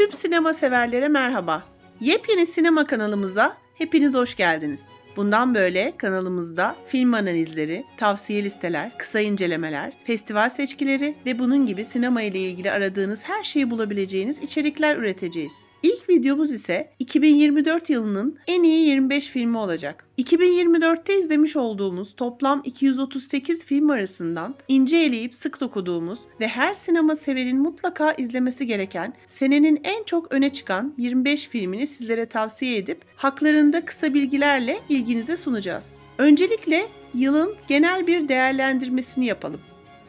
Tüm sinema severlere merhaba. Yepyeni sinema kanalımıza hepiniz hoş geldiniz. Bundan böyle kanalımızda film analizleri, tavsiye listeler, kısa incelemeler, festival seçkileri ve bunun gibi sinema ile ilgili aradığınız her şeyi bulabileceğiniz içerikler üreteceğiz. İlk videomuz ise 2024 yılının en iyi 25 filmi olacak. 2024'te izlemiş olduğumuz toplam 238 film arasından ince eleyip sık dokuduğumuz ve her sinema severin mutlaka izlemesi gereken senenin en çok öne çıkan 25 filmini sizlere tavsiye edip haklarında kısa bilgilerle ilginize sunacağız. Öncelikle yılın genel bir değerlendirmesini yapalım.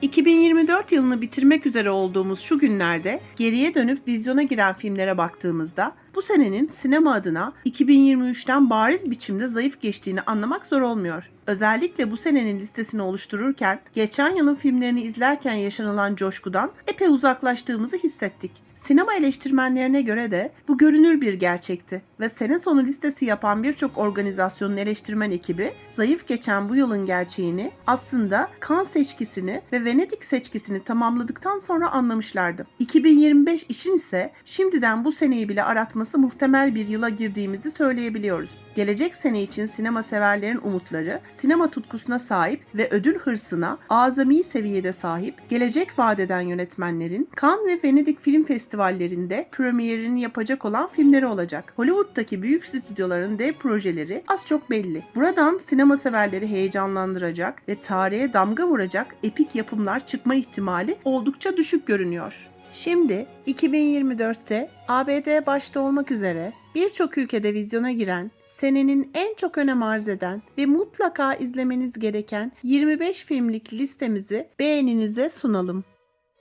2024 yılını bitirmek üzere olduğumuz şu günlerde geriye dönüp vizyona giren filmlere baktığımızda bu senenin sinema adına 2023'ten bariz biçimde zayıf geçtiğini anlamak zor olmuyor. Özellikle bu senenin listesini oluştururken geçen yılın filmlerini izlerken yaşanılan coşkudan epey uzaklaştığımızı hissettik. Sinema eleştirmenlerine göre de bu görünür bir gerçekti ve sene sonu listesi yapan birçok organizasyonun eleştirmen ekibi zayıf geçen bu yılın gerçeğini aslında Cannes seçkisini ve Venedik seçkisini tamamladıktan sonra anlamışlardı. 2025 için ise şimdiden bu seneyi bile aratması muhtemel bir yıla girdiğimizi söyleyebiliyoruz. Gelecek sene için sinema severlerin umutları, sinema tutkusuna sahip ve ödül hırsına azami seviyede sahip, gelecek vadeden yönetmenlerin Cannes ve Venedik Film Festivallerinde premierini yapacak olan filmleri olacak. Hollywood'daki büyük stüdyoların dev projeleri az çok belli. Buradan sinema severleri heyecanlandıracak ve tarihe damga vuracak epik yapımlar çıkma ihtimali oldukça düşük görünüyor. Şimdi 2024'te ABD başta olmak üzere birçok ülkede vizyona giren, senenin en çok önem arz eden ve mutlaka izlemeniz gereken 25 filmlik listemizi beğeninize sunalım.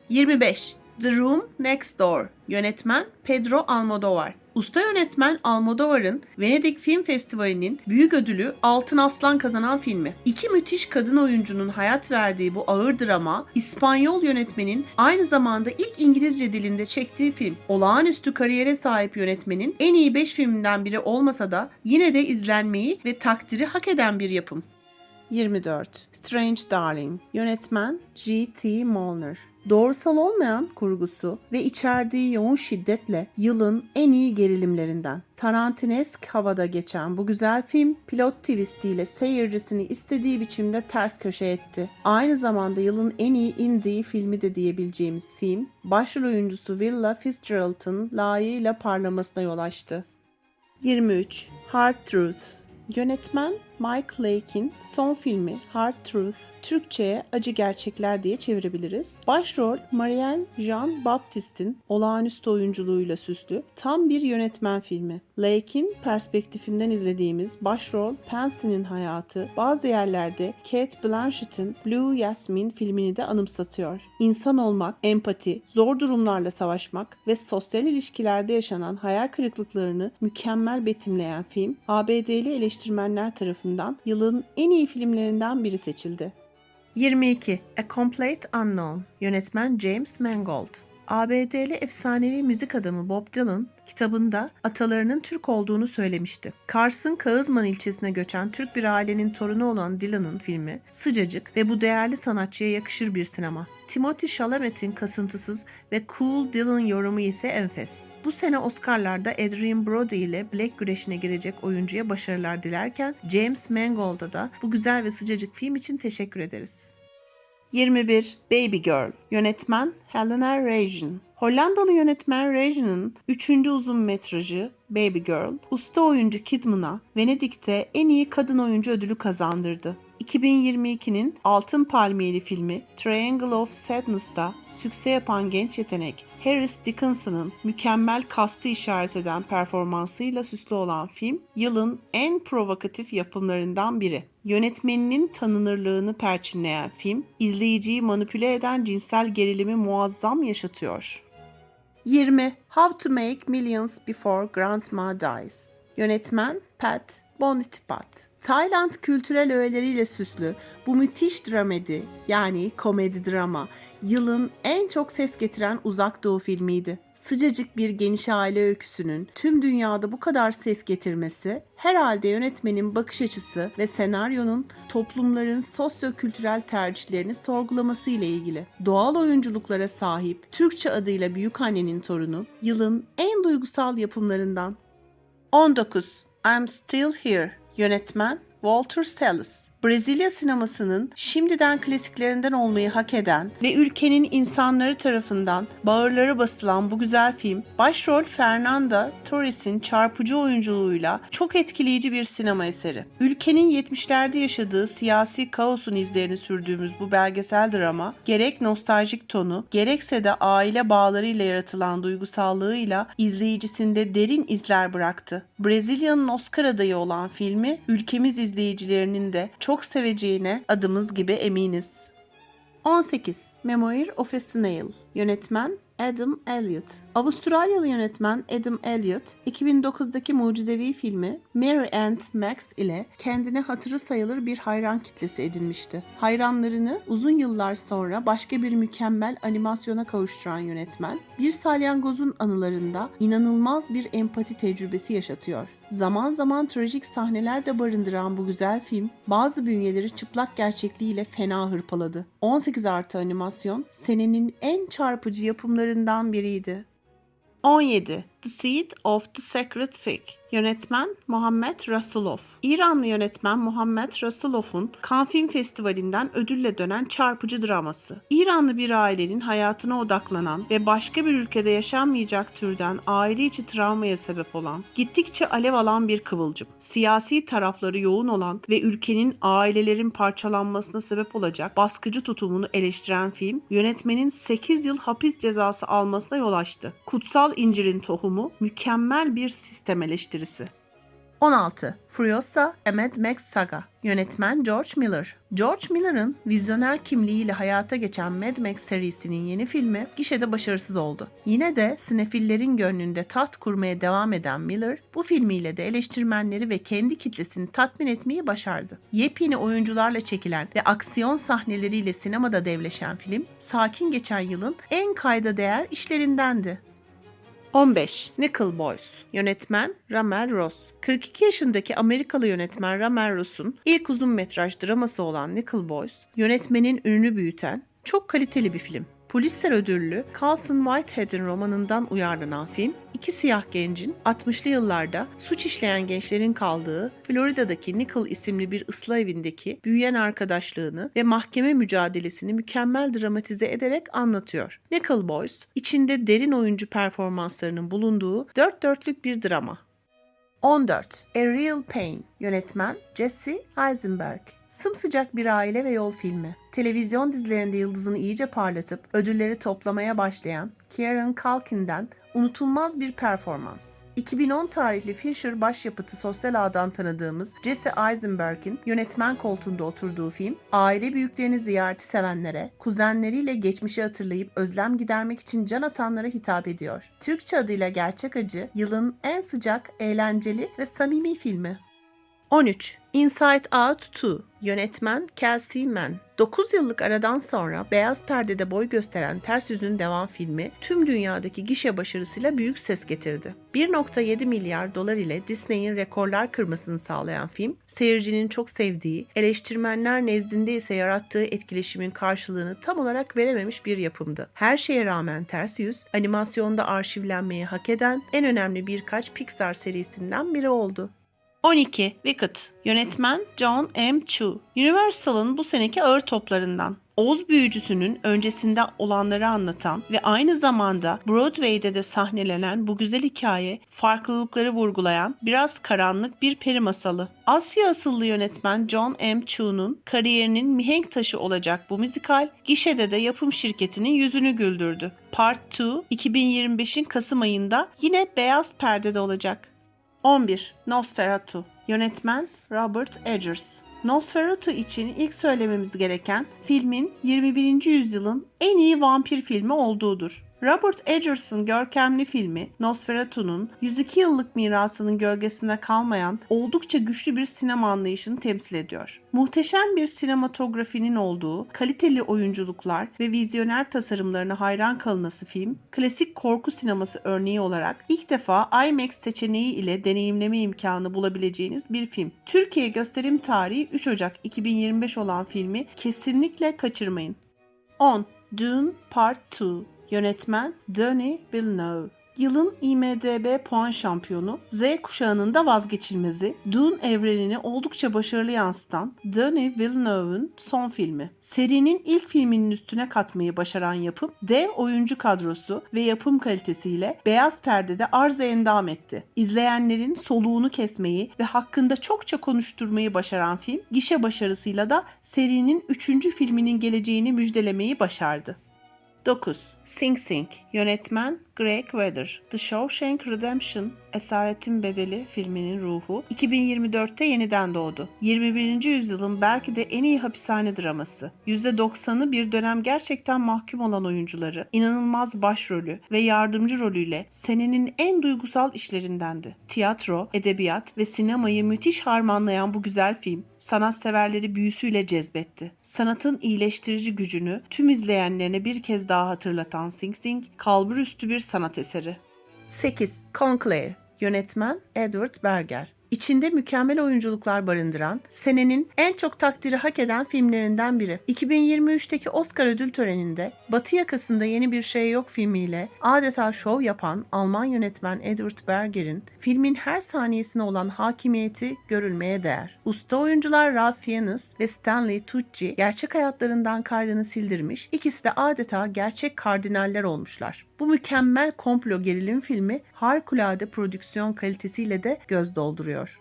25. The Room Next Door Yönetmen Pedro Almodovar Usta yönetmen Almodovar'ın Venedik Film Festivali'nin büyük ödülü Altın Aslan kazanan filmi. İki müthiş kadın oyuncunun hayat verdiği bu ağır drama, İspanyol yönetmenin aynı zamanda ilk İngilizce dilinde çektiği film. Olağanüstü kariyere sahip yönetmenin en iyi 5 filminden biri olmasa da yine de izlenmeyi ve takdiri hak eden bir yapım. 24. Strange Darling Yönetmen G.T. Molnar Doğrusal olmayan kurgusu ve içerdiği yoğun şiddetle yılın en iyi gerilimlerinden. Tarantinesk havada geçen bu güzel film pilot twistiyle seyircisini istediği biçimde ters köşe etti. Aynı zamanda yılın en iyi indie filmi de diyebileceğimiz film, başrol oyuncusu Willa Fitzgerald'ın layığıyla parlamasına yol açtı. 23. Hard Truth Yönetmen Mike Lake'in son filmi Hard Truth, Türkçe'ye Acı Gerçekler diye çevirebiliriz. Başrol Marianne Jean Baptiste'in olağanüstü oyunculuğuyla süslü tam bir yönetmen filmi. Lake'in perspektifinden izlediğimiz başrol Pansy'nin hayatı bazı yerlerde Kate Blanchett'in Blue Jasmine filmini de anımsatıyor. İnsan olmak, empati, zor durumlarla savaşmak ve sosyal ilişkilerde yaşanan hayal kırıklıklarını mükemmel betimleyen film, ABD'li eleştirmenler tarafından yılın en iyi filmlerinden biri seçildi. 22. A Complete Unknown Yönetmen James Mangold ABD'li efsanevi müzik adamı Bob Dylan kitabında atalarının Türk olduğunu söylemişti. Kars'ın Kağızman ilçesine göçen Türk bir ailenin torunu olan Dylan'ın filmi sıcacık ve bu değerli sanatçıya yakışır bir sinema. Timothy Chalamet'in kasıntısız ve cool Dylan yorumu ise enfes. Bu sene Oscar'larda Adrien Brody ile Black güreşine girecek oyuncuya başarılar dilerken James Mangold'a da bu güzel ve sıcacık film için teşekkür ederiz. 21. Baby Girl Yönetmen Helena Reijnen Hollandalı yönetmen Reijnen'ın 3. uzun metrajı Baby Girl, usta oyuncu Kidman'a Venedik'te en iyi kadın oyuncu ödülü kazandırdı. 2022'nin Altın Palmiyeli filmi Triangle of Sadness'ta sükse yapan genç yetenek Harris Dickinson'ın mükemmel kastı işaret eden performansıyla süslü olan film, yılın en provokatif yapımlarından biri. Yönetmeninin tanınırlığını perçinleyen film, izleyiciyi manipüle eden cinsel gerilimi muazzam yaşatıyor. 20. How to Make Millions Before Grandma Dies Yönetmen Pat Bonitipat. Tayland kültürel öğeleriyle süslü bu müthiş dramedi yani komedi drama yılın en çok ses getiren uzak doğu filmiydi. sıcacık bir geniş aile öyküsünün tüm dünyada bu kadar ses getirmesi herhalde yönetmenin bakış açısı ve senaryonun toplumların sosyo-kültürel tercihlerini sorgulaması ile ilgili. Doğal oyunculuklara sahip Türkçe adıyla Büyükannenin Torunu yılın en duygusal yapımlarından. 19. I'm Still Here Yönetmen Walter Salles Brezilya sinemasının şimdiden klasiklerinden olmayı hak eden ve ülkenin insanları tarafından bağırları basılan bu güzel film, başrol Fernanda Torres'in çarpıcı oyunculuğuyla çok etkileyici bir sinema eseri. Ülkenin 70'lerde yaşadığı siyasi kaosun izlerini sürdüğümüz bu belgesel drama, gerek nostaljik tonu, gerekse de aile bağlarıyla yaratılan duygusallığıyla izleyicisinde derin izler bıraktı. Brezilya'nın Oscar adayı olan filmi, ülkemiz izleyicilerinin de çok seveceğine adımız gibi eminiz. 18. Memoir of a Snail Yönetmen Adam Elliot Avustralyalı yönetmen Adam Elliot, 2009'daki mucizevi filmi Mary and Max ile kendine hatırı sayılır bir hayran kitlesi edinmişti. Hayranlarını uzun yıllar sonra başka bir mükemmel animasyona kavuşturan yönetmen, bir salyangozun anılarında inanılmaz bir empati tecrübesi yaşatıyor. Zaman zaman trajik sahneler de barındıran bu güzel film, bazı bünyeleri çıplak gerçekliğiyle fena hırpaladı. 18 artı animasyon, senenin en çarpıcı yapımlarından biriydi. 17. The Seed of the Sacred Fig Yönetmen Muhammed Rasulov İranlı yönetmen Muhammed Rasulov'un Cannes Film Festivali'nden ödülle dönen çarpıcı draması. İranlı bir ailenin hayatına odaklanan ve başka bir ülkede yaşanmayacak türden aile içi travmaya sebep olan, gittikçe alev alan bir kıvılcım. Siyasi tarafları yoğun olan ve ülkenin ailelerin parçalanmasına sebep olacak baskıcı tutumunu eleştiren film, yönetmenin 8 yıl hapis cezası almasına yol açtı. Kutsal İncir'in tohumu mükemmel bir sistem eleştirisi. 16. Furiosa A Mad Max Saga Yönetmen George Miller George Miller'ın vizyoner kimliğiyle hayata geçen Mad Max serisinin yeni filmi gişede başarısız oldu. Yine de sinefillerin gönlünde taht kurmaya devam eden Miller, bu filmiyle de eleştirmenleri ve kendi kitlesini tatmin etmeyi başardı. Yepyeni oyuncularla çekilen ve aksiyon sahneleriyle sinemada devleşen film, sakin geçen yılın en kayda değer işlerindendi. 15. Nickel Boys Yönetmen Ramel Ross 42 yaşındaki Amerikalı yönetmen Ramel Ross'un ilk uzun metraj draması olan Nickel Boys, yönetmenin ününü büyüten çok kaliteli bir film. Pulitzer ödüllü Carlson Whitehead'in romanından uyarlanan film, iki siyah gencin 60'lı yıllarda suç işleyen gençlerin kaldığı Florida'daki Nickel isimli bir ıslah evindeki büyüyen arkadaşlığını ve mahkeme mücadelesini mükemmel dramatize ederek anlatıyor. Nickel Boys, içinde derin oyuncu performanslarının bulunduğu dört dörtlük bir drama. 14. A Real Pain Yönetmen Jesse Eisenberg Sımsıcak bir aile ve yol filmi. Televizyon dizilerinde yıldızını iyice parlatıp ödülleri toplamaya başlayan Kieran Culkin'den unutulmaz bir performans. 2010 tarihli Fincher başyapıtı sosyal ağdan tanıdığımız Jesse Eisenberg'in yönetmen koltuğunda oturduğu film, aile büyüklerini ziyareti sevenlere, kuzenleriyle geçmişi hatırlayıp özlem gidermek için can atanlara hitap ediyor. Türkçe adıyla Gerçek Acı, yılın en sıcak, eğlenceli ve samimi filmi. 13. Inside Out 2 Yönetmen Kelsey Mann 9 yıllık aradan sonra beyaz perdede boy gösteren Ters Yüz'ün devam filmi tüm dünyadaki gişe başarısıyla büyük ses getirdi. 1.7 milyar dolar ile Disney'in rekorlar kırmasını sağlayan film, seyircinin çok sevdiği, eleştirmenler nezdinde ise yarattığı etkileşimin karşılığını tam olarak verememiş bir yapımdı. Her şeye rağmen Ters Yüz, animasyonda arşivlenmeyi hak eden en önemli birkaç Pixar serisinden biri oldu. 12. Wicked Yönetmen John M. Chu Universal'ın bu seneki ağır toplarından. Oz büyücüsünün öncesinde olanları anlatan ve aynı zamanda Broadway'de de sahnelenen bu güzel hikaye farklılıkları vurgulayan biraz karanlık bir peri masalı. Asya asıllı yönetmen John M. Chu'nun kariyerinin mihenk taşı olacak bu müzikal gişede de yapım şirketinin yüzünü güldürdü. Part 2 2025'in Kasım ayında yine beyaz perdede olacak. 11. Nosferatu Yönetmen Robert Eggers Nosferatu için ilk söylememiz gereken filmin 21. yüzyılın en iyi vampir filmi olduğudur. Robert Egers'ın görkemli filmi Nosferatu'nun 102 yıllık mirasının gölgesinde kalmayan oldukça güçlü bir sinema anlayışını temsil ediyor. Muhteşem bir sinematografinin olduğu, kaliteli oyunculuklar ve vizyoner tasarımlarına hayran kalınası film, klasik korku sineması örneği olarak ilk defa IMAX seçeneği ile deneyimleme imkanı bulabileceğiniz bir film. Türkiye gösterim tarihi 3 Ocak 2025 olan filmi kesinlikle kaçırmayın. 10. Dune Part 2 Yönetmen Denis Villeneuve Yılın IMDB puan şampiyonu, Z kuşağının da vazgeçilmezi, Dune evrenini oldukça başarılı yansıtan Denis Villeneuve'ın son filmi. Serinin ilk filminin üstüne katmayı başaran yapım, dev oyuncu kadrosu ve yapım kalitesiyle beyaz perdede arz endam etti. İzleyenlerin soluğunu kesmeyi ve hakkında çokça konuşturmayı başaran film, gişe başarısıyla da serinin 3. filminin geleceğini müjdelemeyi başardı. 9. Sing Sing Yönetmen Greg Weather The Shawshank Redemption Esaretin Bedeli filminin ruhu 2024'te yeniden doğdu. 21. yüzyılın belki de en iyi hapishane draması. %90'ı bir dönem gerçekten mahkum olan oyuncuları, inanılmaz başrolü ve yardımcı rolüyle senenin en duygusal işlerindendi. Tiyatro, edebiyat ve sinemayı müthiş harmanlayan bu güzel film, sanatseverleri büyüsüyle cezbetti. Sanatın iyileştirici gücünü tüm izleyenlerine bir kez daha hatırlatan Sing Sing, kalburüstü bir sanat eseri. 8. Conclave Yönetmen Edward Berger İçinde mükemmel oyunculuklar barındıran, senenin en çok takdiri hak eden filmlerinden biri. 2023'teki Oscar ödül töreninde Batı yakasında yeni bir şey yok filmiyle adeta şov yapan Alman yönetmen Edward Berger'in filmin her saniyesine olan hakimiyeti görülmeye değer. Usta oyuncular Ralph Fiennes ve Stanley Tucci gerçek hayatlarından kaydını sildirmiş, ikisi de adeta gerçek kardinaller olmuşlar. Bu mükemmel komplo gerilim filmi harikulade prodüksiyon kalitesiyle de göz dolduruyor.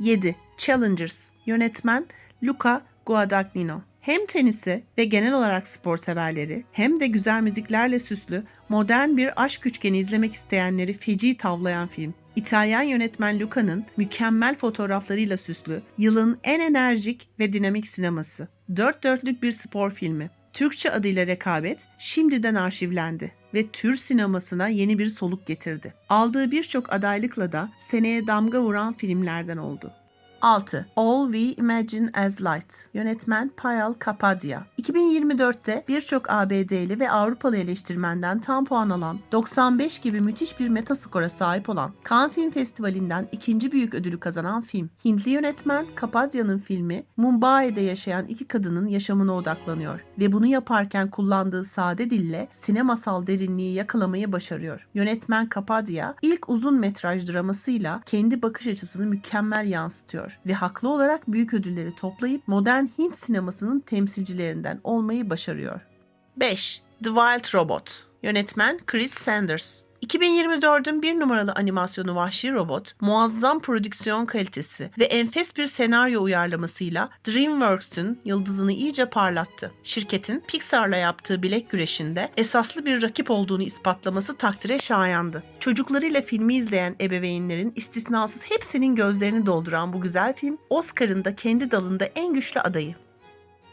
7. Challengers Yönetmen Luca Guadagnino hem tenisi ve genel olarak spor severleri hem de güzel müziklerle süslü modern bir aşk üçgeni izlemek isteyenleri feci tavlayan film. İtalyan yönetmen Luca'nın mükemmel fotoğraflarıyla süslü, yılın en enerjik ve dinamik sineması. Dört dörtlük bir spor filmi. Türkçe adıyla Rekabet şimdiden arşivlendi ve tür sinemasına yeni bir soluk getirdi. Aldığı birçok adaylıkla da seneye damga vuran filmlerden oldu. 6. All We Imagine As Light Yönetmen Payal Kapadia 2024'te birçok ABD'li ve Avrupalı eleştirmenden tam puan alan, 95 gibi müthiş bir metaskora sahip olan, Cannes Film Festivali'nden ikinci büyük ödülü kazanan film. Hintli yönetmen Kapadia'nın filmi, Mumbai'de yaşayan iki kadının yaşamına odaklanıyor ve bunu yaparken kullandığı sade dille sinemasal derinliği yakalamayı başarıyor. Yönetmen Kapadia ilk uzun metraj dramasıyla kendi bakış açısını mükemmel yansıtıyor ve haklı olarak büyük ödülleri toplayıp modern Hint sinemasının temsilcilerinden olmayı başarıyor. 5. The Wild Robot Yönetmen Chris Sanders 2024'ün bir numaralı animasyonu Vahşi Robot, muazzam prodüksiyon kalitesi ve enfes bir senaryo uyarlamasıyla DreamWorks'ün yıldızını iyice parlattı. Şirketin Pixar'la yaptığı bilek güreşinde esaslı bir rakip olduğunu ispatlaması takdire şayandı. Çocuklarıyla filmi izleyen ebeveynlerin istisnasız hepsinin gözlerini dolduran bu güzel film, Oscar'ın da kendi dalında en güçlü adayı.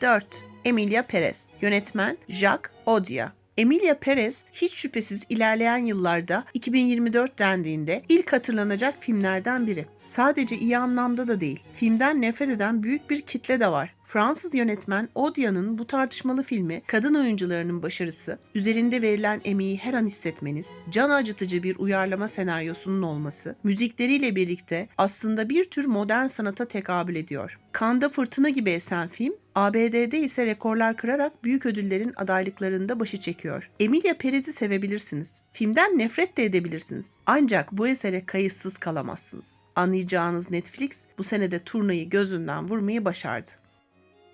4. Emilia Perez Yönetmen Jacques Audiard Emilia Perez hiç şüphesiz ilerleyen yıllarda 2024 dendiğinde ilk hatırlanacak filmlerden biri. Sadece iyi anlamda da değil. Filmden nefret eden büyük bir kitle de var. Fransız yönetmen Odia'nın bu tartışmalı filmi kadın oyuncularının başarısı, üzerinde verilen emeği her an hissetmeniz, can acıtıcı bir uyarlama senaryosunun olması, müzikleriyle birlikte aslında bir tür modern sanata tekabül ediyor. Kanda fırtına gibi esen film, ABD'de ise rekorlar kırarak büyük ödüllerin adaylıklarında başı çekiyor. Emilia Perez'i sevebilirsiniz. Filmden nefret de edebilirsiniz. Ancak bu esere kayıtsız kalamazsınız. Anlayacağınız Netflix bu senede turnayı gözünden vurmayı başardı.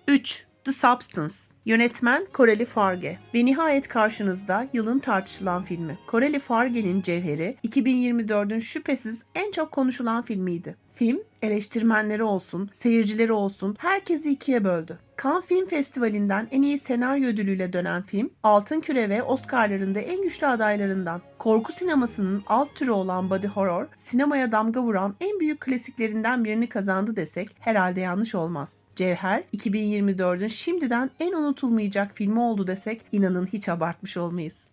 3. The Substance Yönetmen Koreli Farge ve nihayet karşınızda yılın tartışılan filmi. Koreli Farge'nin Cevheri 2024'ün şüphesiz en çok konuşulan filmiydi. Film eleştirmenleri olsun, seyircileri olsun herkesi ikiye böldü. Cannes Film Festivali'nden en iyi senaryo ödülüyle dönen film, Altın Küre ve Oscar'larında en güçlü adaylarından. Korku sinemasının alt türü olan body horror, sinemaya damga vuran en büyük klasiklerinden birini kazandı desek herhalde yanlış olmaz. Cevher, 2024'ün şimdiden en unutulmayacak filmi oldu desek inanın hiç abartmış olmayız.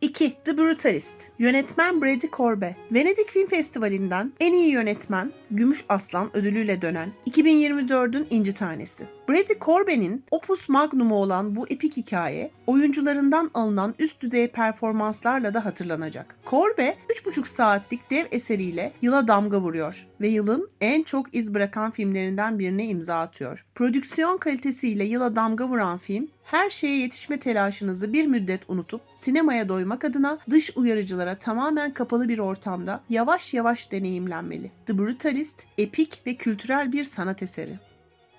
2. The Brutalist Yönetmen Brady Corbe Venedik Film Festivali'nden en iyi yönetmen Gümüş Aslan ödülüyle dönen 2024'ün inci tanesi. Brady Corbe'nin opus magnumu olan bu epik hikaye oyuncularından alınan üst düzey performanslarla da hatırlanacak. Corbe 3,5 saatlik dev eseriyle yıla damga vuruyor ve yılın en çok iz bırakan filmlerinden birine imza atıyor. Prodüksiyon kalitesiyle yıla damga vuran film her şeye yetişme telaşınızı bir müddet unutup sinemaya doymak adına dış uyarıcılara tamamen kapalı bir ortamda yavaş yavaş deneyimlenmeli. The Brutalist epik ve kültürel bir sanat eseri.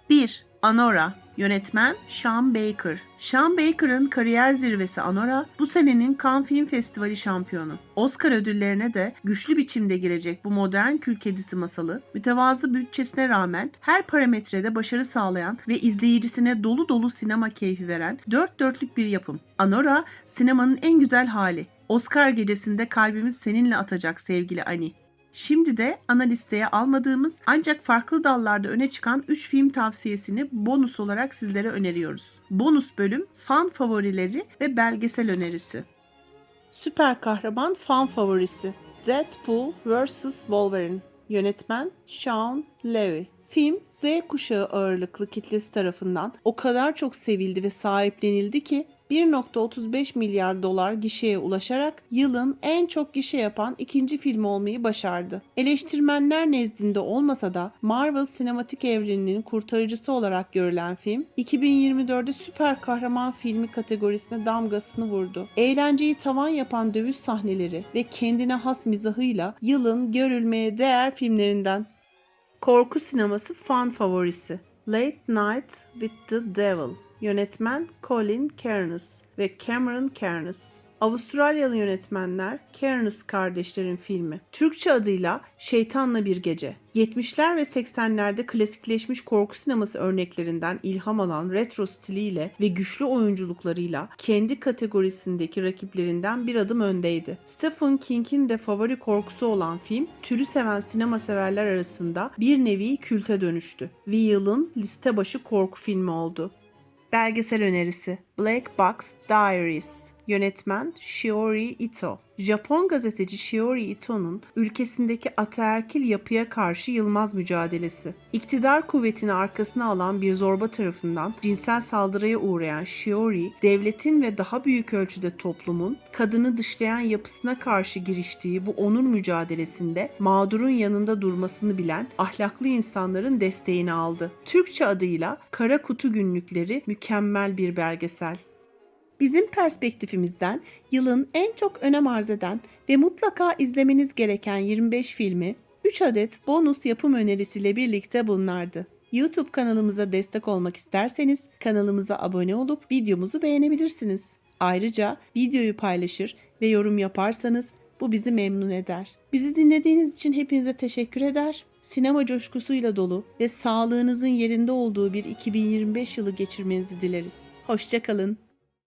1. Anora Yönetmen Sean Baker. Sean Baker'ın kariyer zirvesi Anora bu senenin Cannes Film Festivali şampiyonu. Oscar ödüllerine de güçlü biçimde girecek bu modern kül kedisi masalı, mütevazı bütçesine rağmen her parametrede başarı sağlayan ve izleyicisine dolu dolu sinema keyfi veren dört dörtlük bir yapım. Anora sinemanın en güzel hali. Oscar gecesinde kalbimiz seninle atacak sevgili Ani. Şimdi de ana listeye almadığımız ancak farklı dallarda öne çıkan 3 film tavsiyesini bonus olarak sizlere öneriyoruz. Bonus bölüm fan favorileri ve belgesel önerisi. Süper kahraman fan favorisi Deadpool vs. Wolverine Yönetmen Sean Levy Film Z kuşağı ağırlıklı kitlesi tarafından o kadar çok sevildi ve sahiplenildi ki 1.35 milyar dolar gişeye ulaşarak yılın en çok gişe yapan ikinci filmi olmayı başardı. Eleştirmenler nezdinde olmasa da Marvel sinematik evreninin kurtarıcısı olarak görülen film 2024'de süper kahraman filmi kategorisine damgasını vurdu. Eğlenceyi tavan yapan dövüş sahneleri ve kendine has mizahıyla yılın görülmeye değer filmlerinden. Korku sineması fan favorisi Late Night with the Devil Yönetmen Colin Cairns ve Cameron Cairns. Avustralyalı yönetmenler Cairns kardeşlerin filmi. Türkçe adıyla Şeytanla Bir Gece. 70'ler ve 80'lerde klasikleşmiş korku sineması örneklerinden ilham alan retro stiliyle ve güçlü oyunculuklarıyla kendi kategorisindeki rakiplerinden bir adım öndeydi. Stephen King'in de favori korkusu olan film, türü seven sinema severler arasında bir nevi külte dönüştü ve yılın liste başı korku filmi oldu. Belgesel önerisi Black Box Diaries Yönetmen Shiori Ito Japon gazeteci Shiori Ito'nun ülkesindeki ataerkil yapıya karşı yılmaz mücadelesi. İktidar kuvvetini arkasına alan bir zorba tarafından cinsel saldırıya uğrayan Shiori, devletin ve daha büyük ölçüde toplumun kadını dışlayan yapısına karşı giriştiği bu onur mücadelesinde mağdurun yanında durmasını bilen ahlaklı insanların desteğini aldı. Türkçe adıyla Kara Kutu Günlükleri mükemmel bir belgesel. Bizim perspektifimizden yılın en çok önem arz eden ve mutlaka izlemeniz gereken 25 filmi 3 adet bonus yapım önerisiyle birlikte bunlardı. YouTube kanalımıza destek olmak isterseniz kanalımıza abone olup videomuzu beğenebilirsiniz. Ayrıca videoyu paylaşır ve yorum yaparsanız bu bizi memnun eder. Bizi dinlediğiniz için hepinize teşekkür eder. Sinema coşkusuyla dolu ve sağlığınızın yerinde olduğu bir 2025 yılı geçirmenizi dileriz. Hoşçakalın.